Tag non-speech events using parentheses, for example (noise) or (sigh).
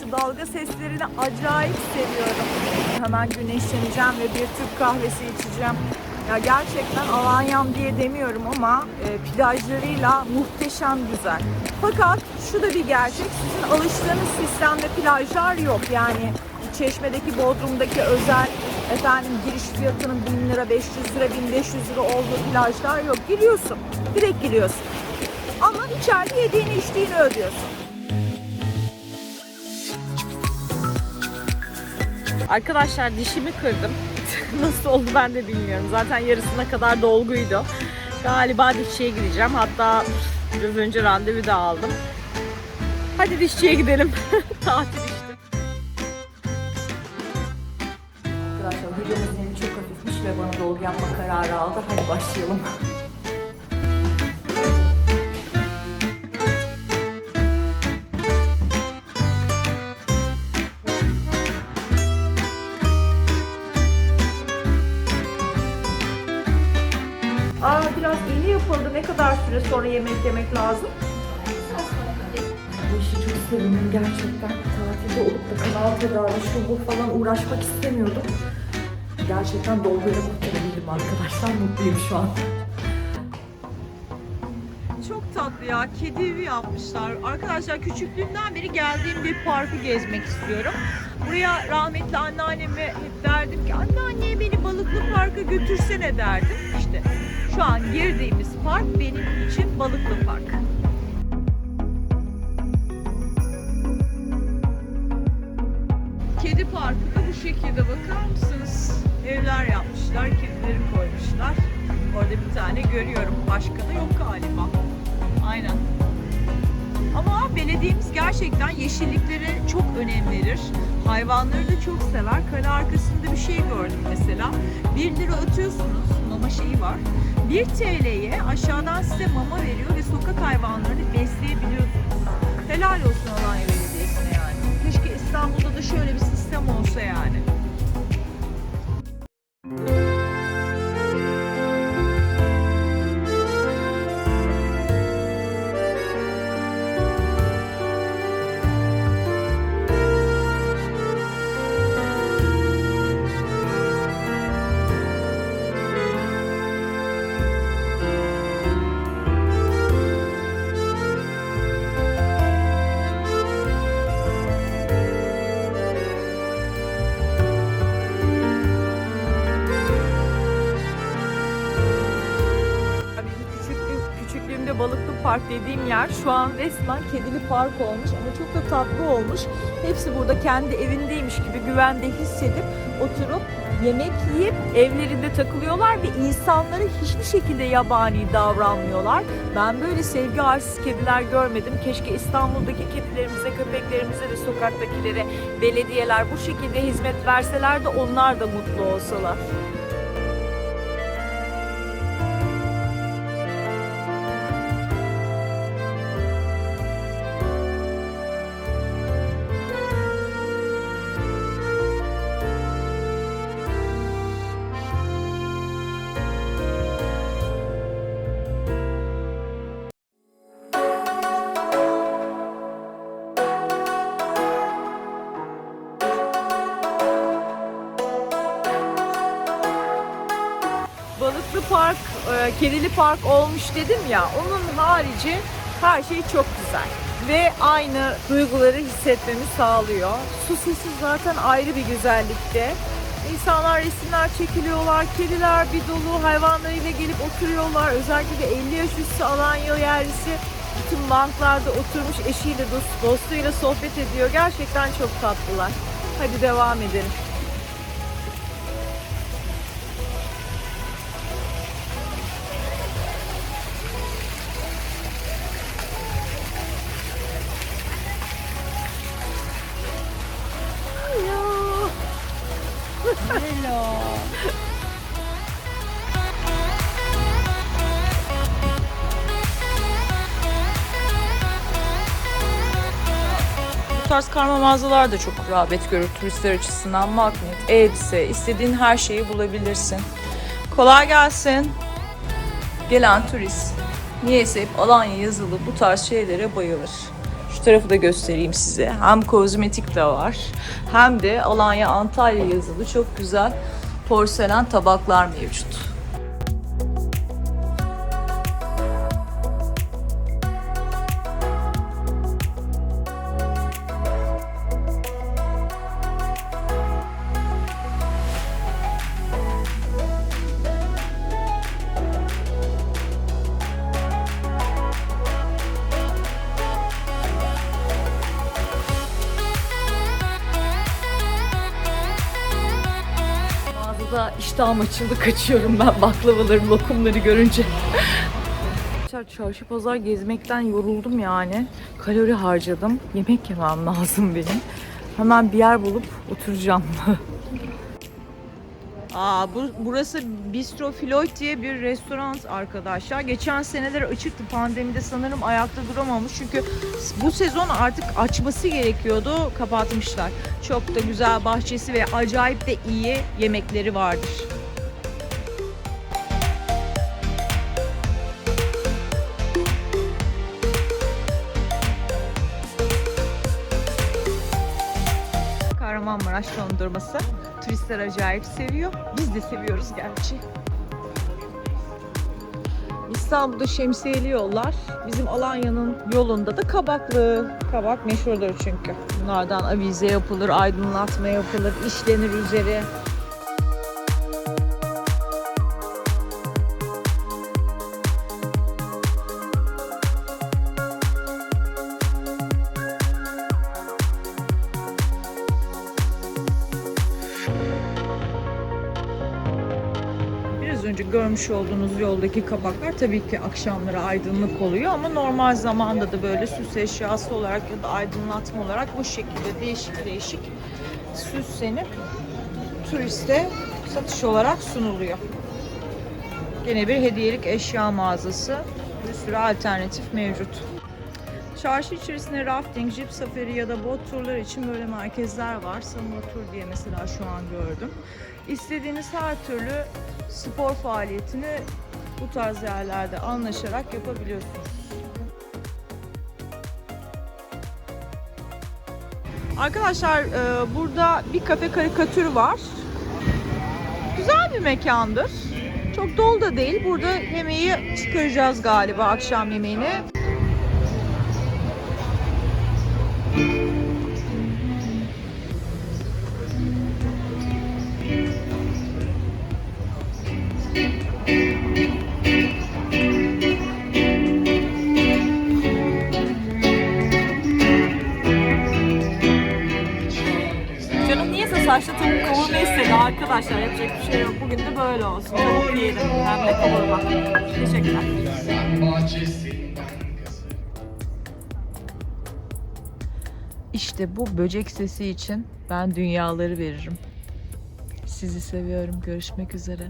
şu dalga seslerini acayip seviyorum. Hemen güneşleneceğim ve bir Türk kahvesi içeceğim. Ya gerçekten Alanyam diye demiyorum ama e, plajlarıyla muhteşem güzel. Fakat şu da bir gerçek, sizin alıştığınız sistemde plajlar yok. Yani Çeşme'deki, Bodrum'daki özel efendim giriş fiyatının 1000 lira, 500 lira, 1500 lira olduğu plajlar yok. Giriyorsun, direkt giriyorsun. Ama içeride yediğini içtiğini ödüyorsun. Arkadaşlar dişimi kırdım. (laughs) Nasıl oldu ben de bilmiyorum. Zaten yarısına kadar dolguydu. Galiba dişçiye gideceğim. Hatta biraz önce randevu da aldım. Hadi dişçiye gidelim. (laughs) Tatil işte. Arkadaşlar videomuzun eli çok hafifmiş ve bana dolgu yapma kararı aldı. Hadi başlayalım. Sonra yemek yemek lazım? Bu işi çok sevindim gerçekten. Tatilde olup da kanal tedavi, şu bu falan uğraşmak istemiyordum. Gerçekten dolguyla kurtarabildim arkadaşlar. Mutluyum şu an. Çok tatlı ya. Kedi evi yapmışlar. Arkadaşlar küçüklüğümden beri geldiğim bir parkı gezmek istiyorum. Buraya rahmetli anneanneme hep derdim ki anneanne beni balıklı parka götürsene derdim. İşte şu an girdiğimiz park benim için balıklı park. Kedi parkı da bu şekilde bakar mısınız? Evler yapmışlar, kedileri koymuşlar. Orada bir tane görüyorum. Başka da yok galiba. Aynen. Ama belediyemiz gerçekten yeşilliklere çok önem verir. Hayvanları da çok sever. Kale arkasında bir şey gördüm mesela. 1 lira ötüyorsunuz. Mama şeyi var. 1 TL'ye aşağıdan size mama veriyor ve sokak hayvanlarını besleyebiliyorsunuz. Helal olsun Alanya Belediyesi'ne yani. Keşke İstanbul'da da şöyle bir sistem olsa yani. Balıklı park dediğim yer şu an resmen kedili park olmuş ama çok da tatlı olmuş. Hepsi burada kendi evindeymiş gibi güvende hissedip oturup yemek yiyip evlerinde takılıyorlar ve insanlara hiçbir şekilde yabani davranmıyorlar. Ben böyle sevgi arsız kediler görmedim. Keşke İstanbul'daki kedilerimize, köpeklerimize ve sokaktakilere belediyeler bu şekilde hizmet verseler de onlar da mutlu olsalar. Park, e, Kedili Park olmuş dedim ya. Onun harici her şey çok güzel. Ve aynı duyguları hissetmemi sağlıyor. Su sesi zaten ayrı bir güzellikte. İnsanlar resimler çekiliyorlar, kediler bir dolu hayvanlarıyla gelip oturuyorlar. Özellikle de 50 yaş üstü Alanya yerlisi bütün banklarda oturmuş eşiyle, dost, dostuyla sohbet ediyor. Gerçekten çok tatlılar. Hadi devam edelim. Hello. Bu tarz karma mağazalar da çok rağbet görür turistler açısından. Magnet, elbise, istediğin her şeyi bulabilirsin. Kolay gelsin. Gelen turist niyeyse hep Alanya yazılı bu tarz şeylere bayılır. Şu tarafı da göstereyim size. Hem kozmetik de var hem de Alanya Antalya yazılı çok güzel porselen tabaklar mevcut. İştahım açıldı kaçıyorum ben baklavaları, lokumları görünce. Çarşı pazar gezmekten yoruldum yani. Kalori harcadım. Yemek yemem lazım benim. Hemen bir yer bulup oturacağım. (laughs) Aa, bu, burası Bistro Floyd diye bir restoran arkadaşlar. Geçen seneler açıktı. Pandemide sanırım ayakta duramamış. Çünkü bu sezon artık açması gerekiyordu. Kapatmışlar. Çok da güzel bahçesi ve acayip de iyi yemekleri vardır. Kahramanmaraş dondurması. Turistler acayip seviyor. Biz de seviyoruz gerçi. İstanbul'da şemsiyeli yollar. Bizim Alanya'nın yolunda da kabaklı. Kabak meşhurdur çünkü. Bunlardan avize yapılır, aydınlatma yapılır, işlenir üzeri. Önce görmüş olduğunuz yoldaki kabaklar tabii ki akşamları aydınlık oluyor ama normal zamanda da böyle süs eşyası olarak ya da aydınlatma olarak bu şekilde değişik değişik süslenip turiste satış olarak sunuluyor. Gene bir hediyelik eşya mağazası. Bir sürü alternatif mevcut. Çarşı içerisinde rafting, jip safari ya da bot turları için böyle merkezler var. Samura Tur diye mesela şu an gördüm. İstediğiniz her türlü spor faaliyetini bu tarz yerlerde anlaşarak yapabiliyorsunuz. Arkadaşlar e, burada bir kafe karikatür var. Güzel bir mekandır. Çok dolu da değil. Burada yemeği çıkaracağız galiba akşam yemeğini. Tavuk kavurma istedi arkadaşlar. Yapacak bir şey yok. Bugün de böyle olsun. Tavuk yiyelim. Hem de kavurma. Teşekkürler. İşte bu böcek sesi için ben dünyaları veririm. Sizi seviyorum. Görüşmek üzere.